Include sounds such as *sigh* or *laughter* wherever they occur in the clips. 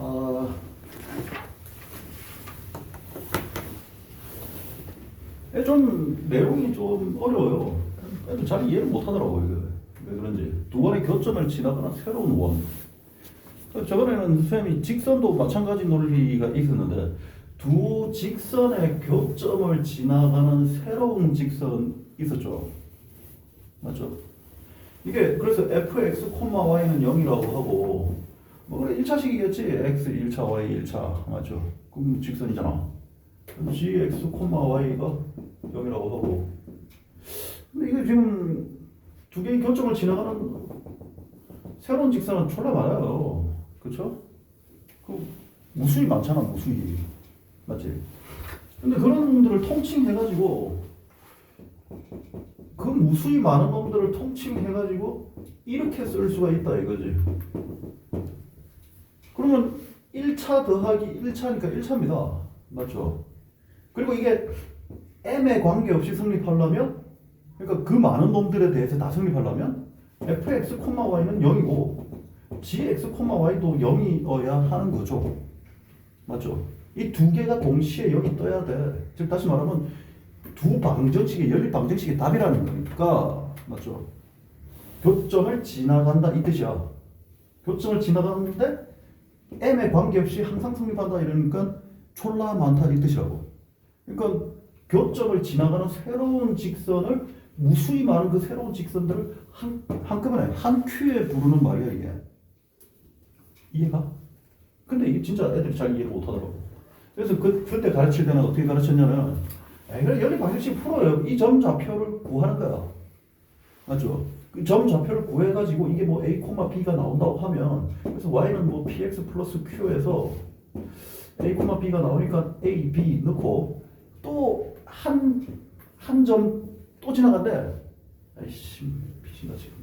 아, 예, 좀 내용이 좀 어려워요. 잘 이해를 못 하더라고요. 이게. 왜 그런지 두 번의 교점을 지나가는 새로운 원. 저번에는 선생님이 직선도 마찬가지 논리가 있었는데 두 직선의 교점을 지나가는 새로운 직선 있었죠. 맞죠? 이게 그래서 fx, y는 0이라고 하고 뭐 그래 1차식이겠지. x 1차, y 1차 맞죠? 그럼 직선이잖아. gx, y가 0이라고 하고 근데 이게 지금 두 개의 교점을 지나가는 새로운 직선은 졸라 많아요. 그쵸? 그 무수히 많잖아, 무수히. 맞지? 근데 그런 놈들을 통칭해가지고 그 무수히 많은 놈들을 통칭해가지고 이렇게 쓸 수가 있다 이거지. 그러면 1차 더하기 1차니까 1차입니다. 맞죠? 그리고 이게 m에 관계없이 성립하려면 그러니까 그 많은 놈들에 대해서 다 성립하려면 fx, y는 0이고 gx, y도 0이어야 하는 거죠. 맞죠? 이 두 개가 동시에 0이 떠야 돼. 즉 다시 말하면 두 방정식의 연립 방정식의 답이라는 거니까 맞죠? 교점을 지나간다 이 뜻이야. 교점을 지나가는데 m에 관계없이 항상 성립한다 이러니까 졸라 많다 이 뜻이라고. 그러니까 교점을 지나가는 새로운 직선을 무수히 많은 그 새로운 직선들을 한, 한꺼번에 한 큐에 부르는 말이야 이게. 이해가? 근데 이게 진짜 애들이 잘 이해를 못하더라고. 그래서 그, 그때 가르칠 때는 어떻게 가르쳤냐면 에이, 그래 연립 방정식 풀어요. 이 점 좌표를 구하는 거야. 맞죠? 그점 좌표를 구해가지고 이게 뭐 a, b가 나온다고 하면 그래서 y는 뭐 px 플러스 q에서 a, b가 나오니까 a, b 넣고 또 한 한 점 또 지나간대. 아이씨 미친다 지금.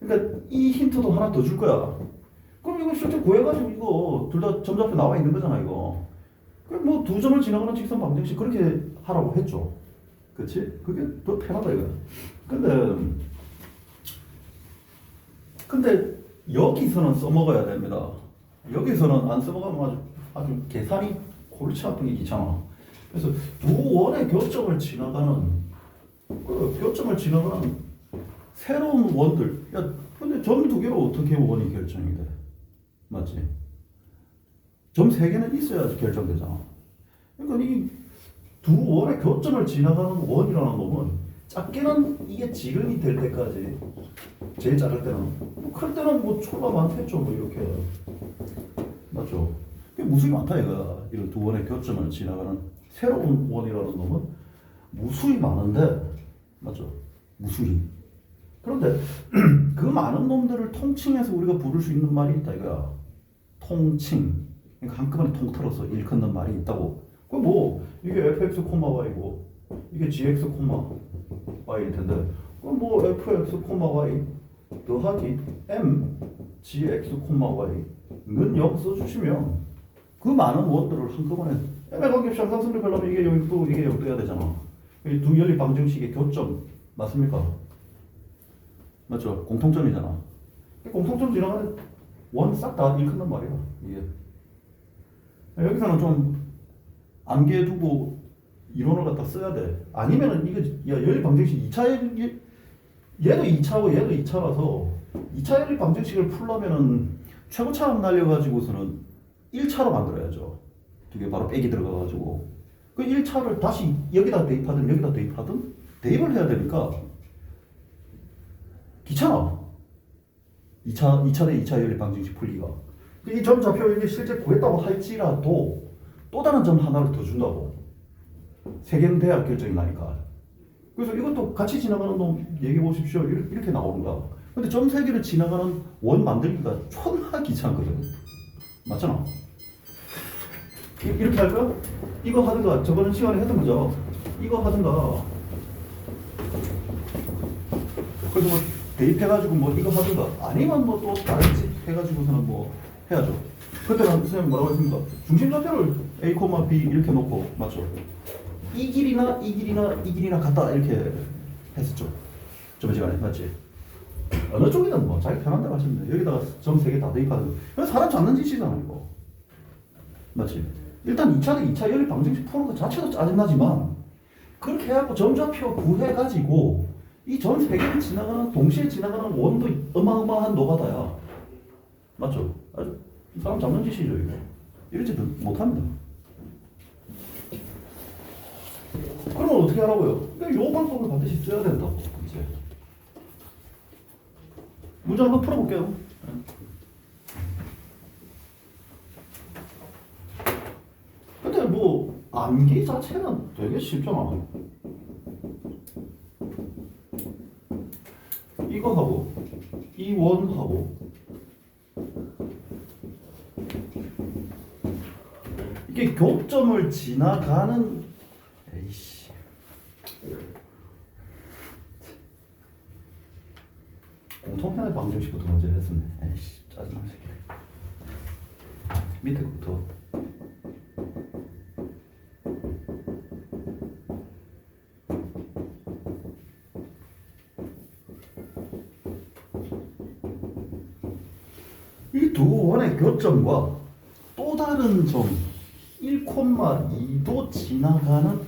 그러니까 이 힌트도 하나 더 줄 거야. 그럼 이거 실제 구해가지고 이거 둘 다 점좌표 나와 있는 거잖아 이거. 그럼 뭐 두 점을 지나가는 직선 방정식 그렇게 하라고 했죠. 그렇지? 그게 더 편하다 이거. 근데 근데 여기서는 써먹어야 됩니다. 여기서는 안 써먹으면 아주 아주 계산이 골치 아픈 게 귀찮아. 그래서 두 원의 교점을 지나가는 그 교점을 지나가는 새로운 원들. 야, 근데 점 두 개로 어떻게 원이 결정이 돼? 맞지? 점 세 개는 있어야지 결정되잖아. 그러니까 이 두 원의 교점을 지나가는 원이라는 놈은 작게는 이게 지름이 될 때까지 제일 작을 때는 뭐클 때는 뭐 초가 많겠죠 뭐 이렇게. 맞죠? 그게 무수히 많다 얘가. 이런 두 원의 교점을 지나가는 새로운 원이라는 놈은 무수히 많은데 맞죠? 무수히. 그런데 *clears throat* 그 많은 놈들을 통칭해서 우리가 부를 수 있는 말이 있다 이거야 통칭. 그러니까 한꺼번에 통틀어서 일컫는 말이 있다고. 그뭐 이게 fx, y고 이게 gx, y일 텐데. 그럼 뭐 fx, y 더하기 m gx, y는 0 써주시면 그 많은 원들을 한꺼번에 m에 관계없이 항상 성립하려면 이게 0, 또 이게 0 떠야 되잖아 이 두 연립 방정식의 교점 맞습니까? 맞죠? 공통점이잖아 공통점 지나가는 원 싹 다 일컫는 말이야 이게 여기서는 좀 암기해 두고 이론을 갖다 써야 돼. 아니면은 이거 야 연립 방정식 2차 연립 얘도 2차고 얘도 2차라서 2차 연립 방정식을 풀려면은 최고차함 날려 가지고서는 1차로 만들어야죠. 두 개 바로 빼기 들어가 가지고 그 1차를 다시 여기다 대입하든 여기다 대입하든 대입을 해야 되니까 귀찮아. 2차 2차 대 2차 연립 방정식 풀기가. 이 점 좌표 이게 실제 구했다고 할지라도 또 다른 점 하나를 더 준다고. 세 개는 돼야 결정이 나니까. 그래서 이것도 같이 지나가는 놈 얘기해 보십시오. 이렇게, 이렇게 나오는 거야. 근데 점 세 개를 지나가는 원 만들기가 존나 귀찮거든. 맞잖아. 이- 이렇게 할까? 이거 하든가 저번에 시간에 했던 거죠. 이거 하든가. 그래서 뭐 대입해가지고 뭐 이거 하든가 아니면 뭐 또 다른 집 해가지고서는 뭐 해야죠. 그때는 선생님 뭐라고 했습니까? 중심 좌표를 a, b 이렇게 놓고 맞죠? 이 길이나 이 길이나 이 길이나 같다 이렇게 했었죠. 저번 시간에 맞지? 어느 쪽이든 뭐 자기 편한 대로 하시면 돼요. 여기다가 점 세 개 다 대입하는 거. 사람 잡는 짓이잖아 이거. 맞지? 일단 2차 대 2차 연립 방정식 푸는 것 자체도 짜증나지만 그렇게 해갖고 점좌표 구해가지고 이점세 개를 지나가는 동시에 지나가는 원도 어마어마한 노가다야. 맞죠? 아주 사람 잡는 짓이죠 이거. 이러지 못합니다. 그러면 어떻게 하라고요? 그러니까 요 방법을 반드시 써야 된다고 이제. 문제 한번 풀어볼게요. 근데 뭐 암기 자체는 되게 쉽잖아. 이거 하고 이 원 하고 이게 교점을 지나가는 에이씨 공통편의 방정식부터 먼저 했었네 에이씨 짜증나 새끼 밑에 것부터 이 두 원의 교점과 또 다른 점 1,2도 지나가는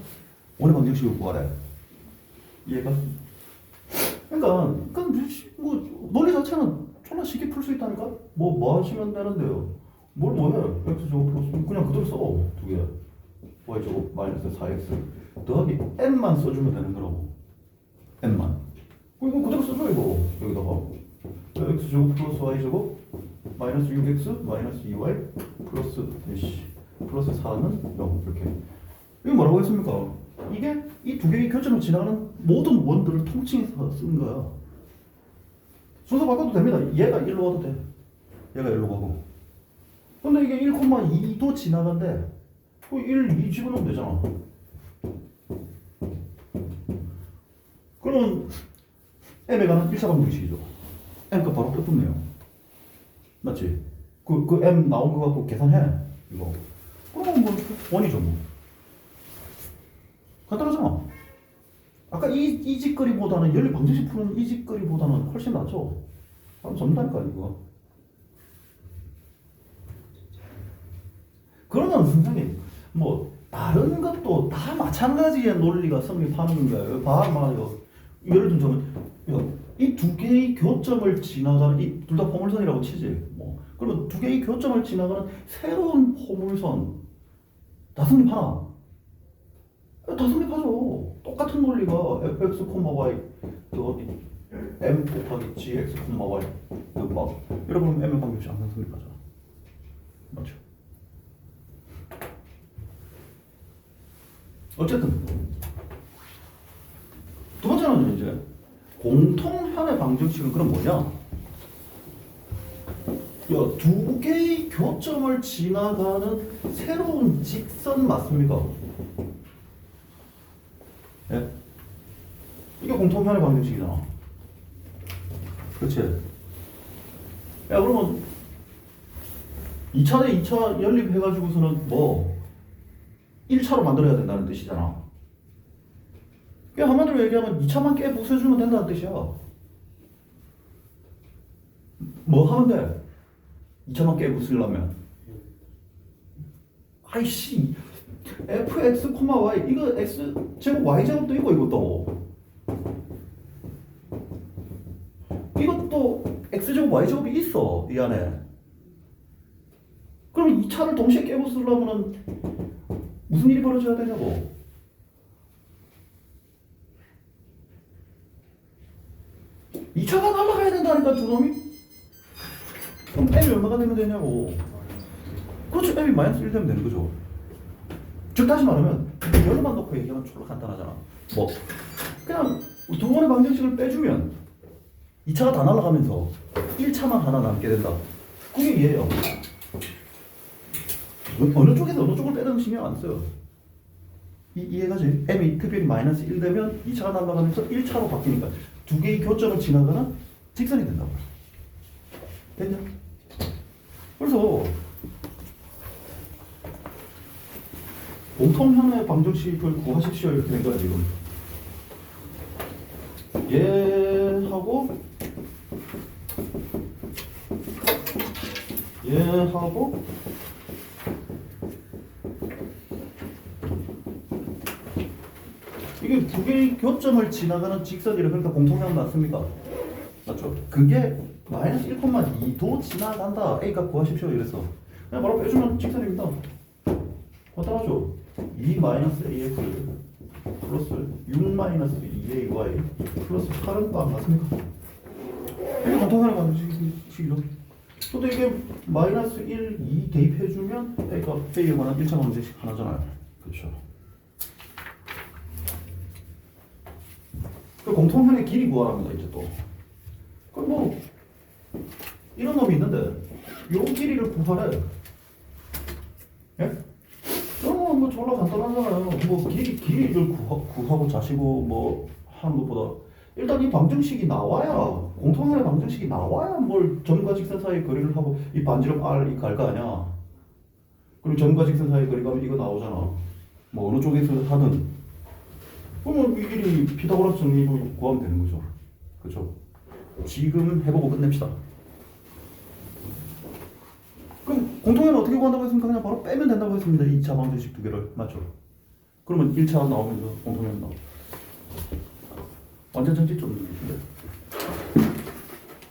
원의 방정식을 구하래. 이해가? 그러니까, 그러니까 뭐 논리 자체는 졸라 쉽게 풀 수 있다니까. 뭐뭐 하시면 되는데요. 뭘 뭐해? x 제곱 플러스 그냥 그대로 써. 두 개. y 제곱 마이너스 4x 더하기 n만 써주면 되는 거라고. n만. 이거 그대로 써줘 이거 여기다가 x 제곱 플러스 y 제곱 마이너스 6x 마이너스 2y 플러스 이씨 플러스 4는 0 이렇게. 이게 뭐라고 했습니까? 이게 이 두 개의 교점을 지나가는 모든 원들을 통칭해서 쓴 거야. 순서 바꿔도 됩니다. 얘가 1로 가도 돼. 얘가 1로 가고. 근데 이게 1,2도 지나간대 그 1, 2 집어넣으면 되잖아. 그러면 m에 관한 1차 방정식이죠. M값 바로 끝붙네요 맞지? 그, 그 M 나온 거 갖고 계산해. 이거. 그러면 뭐, 원이죠, 뭐. 간단하잖아. 아까 이, 이 짓거리보다는, 연립 방정식 푸는 이 짓거리보다는 훨씬 낫죠? 사람 접는다니까, 이거. 그러면 선생님, 뭐, 다른 것도 다 마찬가지의 논리가 성립하는 거예요. 봐, 말이요. 예를 들면, 이 두 개의 교점을 지나가는 이 둘 다 포물선이라고 치지. 뭐 그러면 두 개의 교점을 지나가는 새로운 포물선 다 성립하나? 다 성립하죠. 똑같은 논리가 fx, y 더하기 m 곱하기 gx, y 그막 여러분 m의 방정식 항상 성립하잖아. 맞죠? 어쨌든 두 번째는 이제 공통편의 방정식은 그럼 뭐냐? 야, 두 개의 교점을 지나가는 새로운 직선 맞습니까? 예? 이게 공통편의 방정식이잖아. 그렇지? 야, 그러면 2차 대 2차 연립해가지고서는 뭐 1차로 만들어야 된다는 뜻이잖아. 그 한마디로 얘기하면 2차만 깨 부숴주면 된다는 뜻이야. 뭐 하면 돼? 2차만 깨 부수려면. 아이씨, fx, y 이거 x 제곱 y 제곱도 있고 이것도. 이것도 x 제곱 y 제곱이 있어 이 안에. 그럼 2차를 동시에 깨부수려면 무슨 일이 벌어져야 되냐고. 이 차가 날아가야 된다니까 두 놈이 그럼 m이 얼마가 되면 되냐고. 그렇죠. M이 마이너스 1 되면 되는 거죠. 즉 다시 말하면 열만 넣고 얘기하면 졸라 간단하잖아. 뭐 그냥 두 번의 방정식을 빼주면 2차가 다 날아가면서 1차만 하나 남게 된다. 그게 이해요. 어느 쪽에서 어느 쪽을 빼는 신경 안 써요. 이, 이해가지? m이 특별히 마이너스 1 되면 2차가 날아가면서 1차로 바뀌니까 두 개의 교점을 지나가는 직선이 된다고. 됐냐? 그래서 공통현의 방정식을 구하십시오 이렇게 된 거야 지금. 얘하고 얘하고 이게 두 개의 교점을 지나가는 직선이라 그러니까 공통형 맞습니까? 맞죠? 그게 마이너스 1,2도 지나간다. A 값 구하십시오. 이랬어. 그냥 바로 빼주면 직선입니다. 간단하죠? 2 마이너스 AX 플러스 6 마이너스 2AY 플러스 8은 또안 맞습니까? 이게 간단하게 방식이죠. 근데 이게 마이너스 1, 2 대입해주면 A가 A에 관한 1차 방정식 하나잖아요. 그렇죠. 그 공통편의 길이 구하랍니다. 이제 또. 그럼 뭐 이런 놈이 있는데 요 길이를 구하래. 예? 그러면 뭐 졸라 간단하잖아요. 뭐 길이 길이를 구하, 구하고 자시고 뭐 하는 것보다 일단 이 방정식이 나와야 공통편의 방정식이 나와야 뭘 점과 직선 사이 거리를 하고 이 반지름 r 이갈 거 아니야. 그리고 점과 직선 사이 거리 가면 이거 나오잖아. 뭐 어느 쪽에서 하든 그러면 이 길이 피타고라스 정리로 구하면 되는 거죠. 그렇죠? 지금 해보고 끝냅시다. 그럼 공통회는 어떻게 구한다고 했습니까? 그냥 바로 빼면 된다고 했습니다. 2차 방정식 두 개를 맞죠? 그러면 1차 나오면서 공통회 나오. 완전 전지 좀 느끼신데.